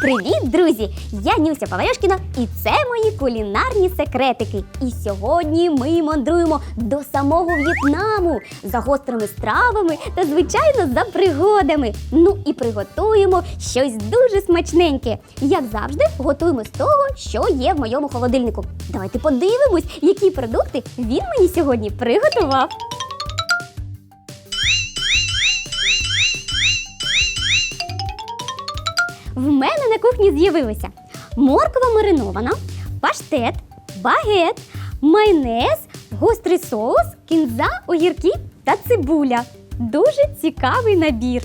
Привіт, друзі! Я Нюся Паварьошкіна і це мої кулінарні секретики. І сьогодні ми мандруємо до самого В'єтнаму за гострими стравами та, звичайно, за пригодами. Ну і приготуємо щось дуже смачненьке. Як завжди, готуємо з того, що є в моєму холодильнику. Давайте подивимось, які продукти він мені сьогодні приготував. В мене на кухні з'явилися морква маринована, паштет, багет, майонез, гострий соус, кінза, огірки та цибуля. Дуже цікавий набір.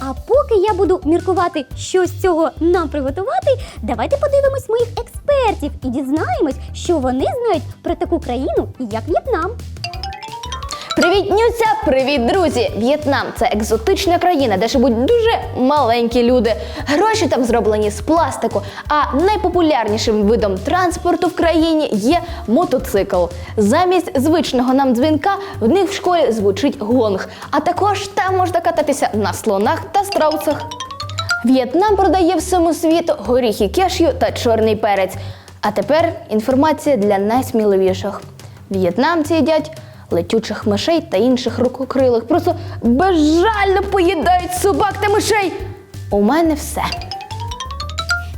А поки я буду міркувати, що з цього нам приготувати, давайте подивимось моїх експертів і дізнаємось, що вони знають про таку країну, як В'єтнам. Привіт, Нюся! Привіт, друзі! В'єтнам це екзотична країна, де живуть дуже маленькі люди. Гроші там зроблені з пластику. А найпопулярнішим видом транспорту в країні є мотоцикл. Замість звичного нам дзвінка в них в школі звучить гонг. А також там можна кататися на слонах та страусах. В'єтнам продає всьому світу горіхи кешю та чорний перець. А тепер інформація для найсміливіших. В'єтнамці їдять летючих мишей та інших рукокрилих. Просто безжально поїдають собак та мишей. У мене все.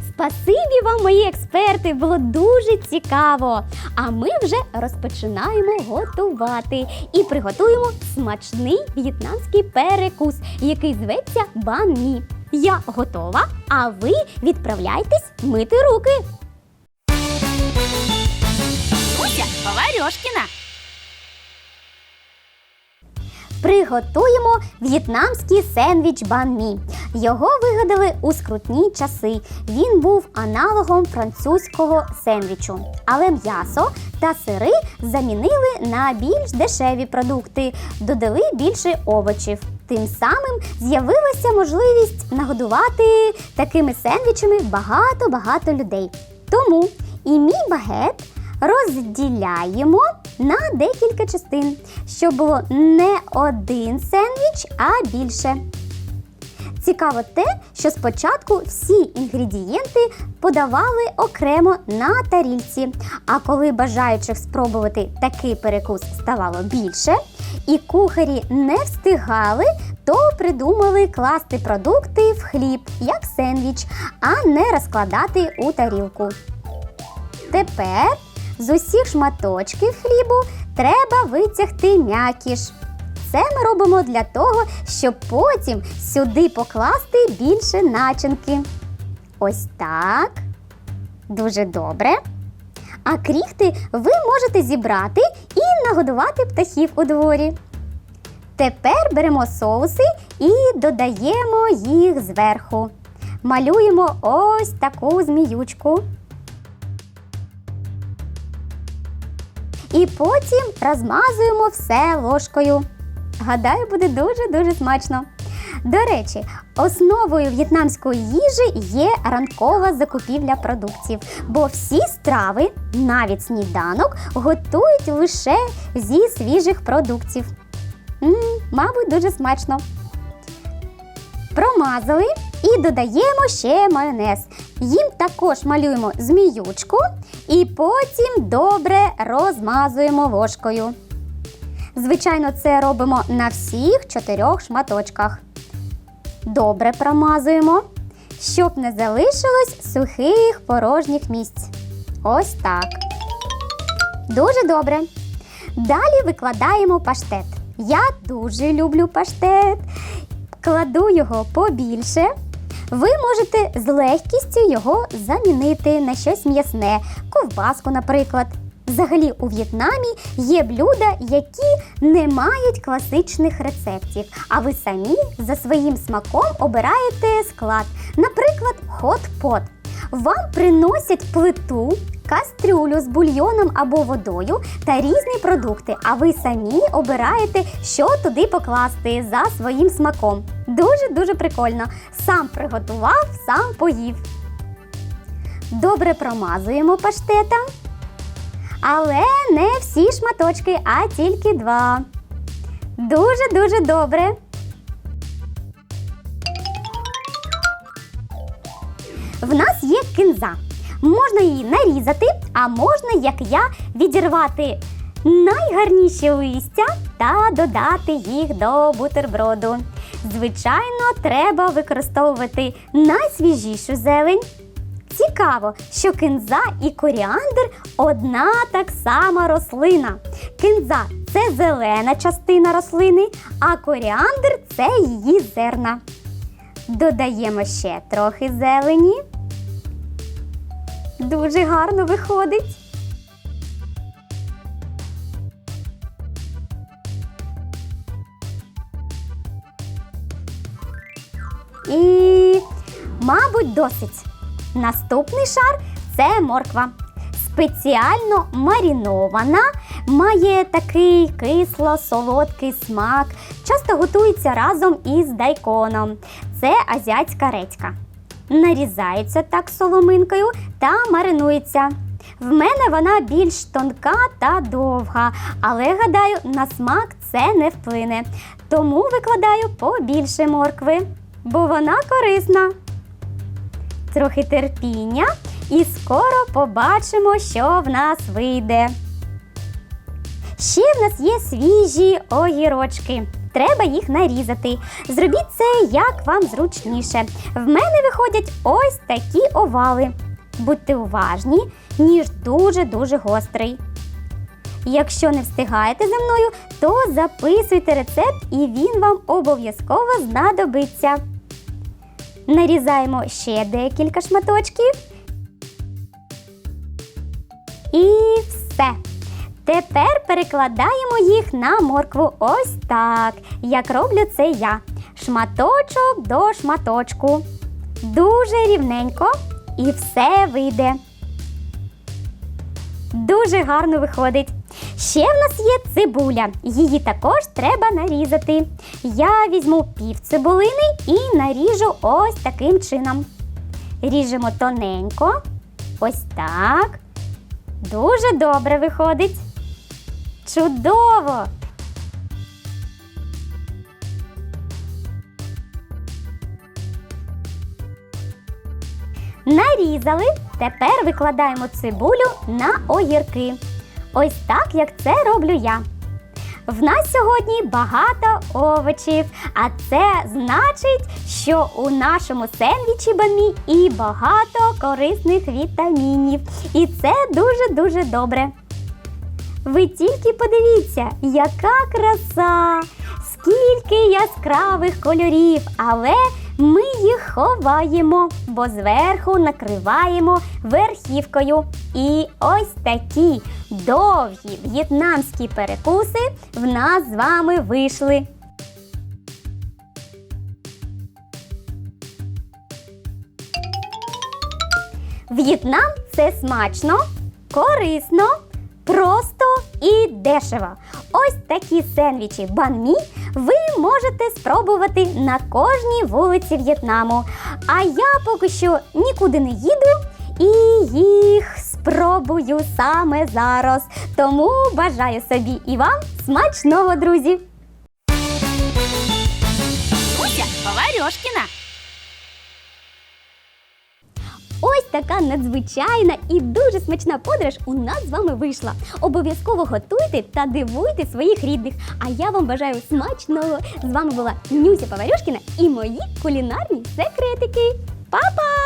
Спасибі вам, мої експерти, було дуже цікаво. А ми вже розпочинаємо готувати і приготуємо смачний в'єтнамський перекус, який зветься бан мі. Я готова, а ви відправляйтесь мити руки. Нюся Паварьошкіна. Приготуємо в'єтнамський сендвіч бан мі. Його вигадали у скрутні часи. Він був аналогом французького сендвічу. Але м'ясо та сири замінили на більш дешеві продукти, додали більше овочів. Тим самим з'явилася можливість нагодувати такими сендвічами багато-багато людей. Тому і мій багет розділяємо на декілька частин, щоб було не один сендвіч, а більше. Цікаво те, що спочатку всі інгредієнти подавали окремо на тарільці. А коли бажаючих спробувати такий перекус ставало більше, і кухарі не встигали, то придумали класти продукти в хліб, як сендвіч, а не розкладати у тарілку. Тепер з усіх шматочків хлібу треба витягти м'якіш. Це ми робимо для того, щоб потім сюди покласти більше начинки. Ось так. Дуже добре. А кріхти ви можете зібрати і нагодувати птахів у дворі. Тепер беремо соуси і додаємо їх зверху. Малюємо ось таку зміючку. І потім розмазуємо все ложкою. Гадаю, буде дуже-дуже смачно. До речі, основою в'єтнамської їжі є ранкова закупівля продуктів, бо всі страви, навіть сніданок, готують лише зі свіжих продуктів. м мабуть, дуже смачно. Промазали і додаємо ще майонез. Їм також малюємо зміючку і потім добре розмазуємо ложкою. Звичайно, це робимо на всіх чотирьох шматочках. Добре промазуємо, щоб не залишилось сухих порожніх місць. Ось так. Дуже добре. Далі викладаємо паштет. Я дуже люблю паштет. Кладу його побільше. Ви можете з легкістю його замінити на щось м'ясне, ковбаску, наприклад. Взагалі у В'єтнамі є блюда, які не мають класичних рецептів, а ви самі за своїм смаком обираєте склад. Наприклад, хот-пот. Вам приносять плиту, кастрюлю з бульйоном або водою та різні продукти, а ви самі обираєте, що туди покласти за своїм смаком. Дуже-дуже прикольно. Сам приготував, сам поїв. Добре промазуємо паштетом. Але не всі шматочки, а тільки два. Дуже-дуже добре. В нас є кинза. Можна її нарізати, а можна, як я, відірвати найгарніші листя та додати їх до бутерброду. Звичайно, треба використовувати найсвіжішу зелень. Цікаво, що кинза і коріандр одна так сама рослина. Кинза це зелена частина рослини, а коріандр це її зерна. Додаємо ще трохи зелені. Дуже гарно виходить. І, мабуть, досить. Наступний шар це морква. Спеціально марінована, має такий кисло-солодкий смак. Часто готується разом із дайконом. Це азіатська редька. Нарізається так соломинкою та маринується. В мене вона більш тонка та довга, але гадаю, на смак це не вплине. Тому викладаю побільше моркви, бо вона корисна трохи терпіння, і скоро побачимо, що в нас вийде. Ще в нас є свіжі огірочки. Треба їх нарізати. Зробіть це як вам зручніше. В мене виходять ось такі овали. Будьте уважні, ніж дуже-дуже гострий. Якщо не встигаєте за мною, то записуйте рецепт і він вам обов'язково знадобиться. Нарізаємо ще декілька шматочків. І все. Тепер перекладаємо їх на моркву ось так, як роблю це я. Шматочок до шматочку. Дуже рівненько і все вийде. Дуже гарно виходить. Ще в нас є цибуля. Її також треба нарізати. Я візьму пів цибулини і наріжу ось таким чином. Ріжемо тоненько. Ось так. Дуже добре виходить. Чудово! Нарізали. Тепер викладаємо цибулю на огірки. Ось так, як це роблю я. В нас сьогодні багато овочів, а це значить, що у нашому сендвічі банмі і багато корисних вітамінів. І це дуже-дуже добре. Ви тільки подивіться, яка краса! Скільки яскравих кольорів, але ми їх ховаємо, бо зверху накриваємо верхівкою. І ось такі довгі в'єтнамські перекуси в нас з вами вийшли. В'єтнам це смачно, корисно, просто і дешево. Ось такі сендвічі банмі ви можете спробувати на кожній вулиці В'єтнаму. А я поки що нікуди не їду і їх спробую саме зараз. Тому бажаю собі і вам смачного, друзі! Уся Поварьошкіна. Така надзвичайна і дуже смачна подорож у нас з вами вийшла. Обов'язково готуйте та дивуйте своїх рідних. А я вам бажаю смачного. З вами була Нюся Поварюшкіна і мої кулінарні секретики. Па-па!